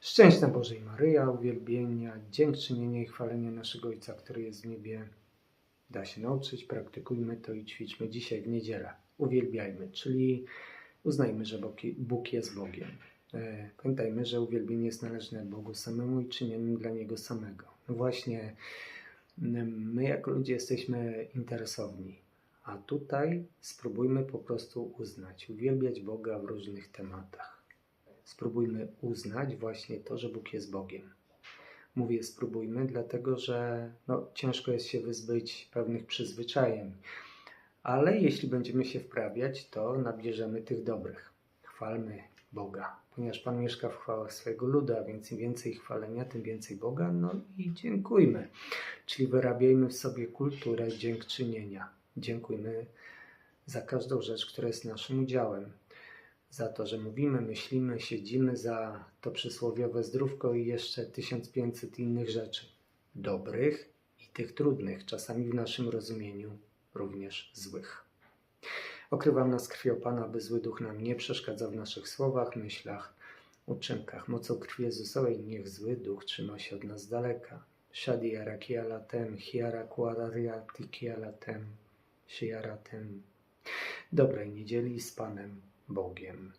Szczęścia Bożej Maryja, uwielbienia, dziękczynienia i chwalenia naszego Ojca, który jest w niebie. Da się nauczyć, praktykujmy to i ćwiczmy dzisiaj w niedzielę. Uwielbiajmy, czyli uznajmy, że Bóg- jest Bogiem. E, Pamiętajmy, że uwielbienie jest należne Bogu samemu i czynionym dla Niego samego. Właśnie mm, my jako ludzie jesteśmy interesowni, a tutaj spróbujmy po prostu uznać, uwielbiać Boga w różnych tematach. Spróbujmy uznać właśnie to, że Bóg jest Bogiem. Mówię spróbujmy, dlatego że no, ciężko jest się wyzbyć pewnych przyzwyczajeń, ale jeśli będziemy się wprawiać, to nabierzemy tych dobrych. Chwalmy Boga, ponieważ Pan mieszka w chwałach swojego ludu, a więc im więcej chwalenia, tym więcej Boga, no i dziękujmy. Czyli wyrabiajmy w sobie kulturę dziękczynienia. Dziękujmy za każdą rzecz, która jest naszym udziałem. Za to, że mówimy, myślimy, siedzimy, za to przysłowiowe zdrówko i jeszcze 1500 innych rzeczy. Dobrych i tych trudnych, czasami w naszym rozumieniu również złych. Okrywam nas krwią Pana, aby zły duch nam nie przeszkadzał w naszych słowach, myślach, uczynkach. Mocą krwi Jezusowej niech zły duch trzyma się od nas z daleka. Shadi arakia latem, hiara kuarariatikia latem, shiaratem. Dobrej niedzieli z Panem Bogiem.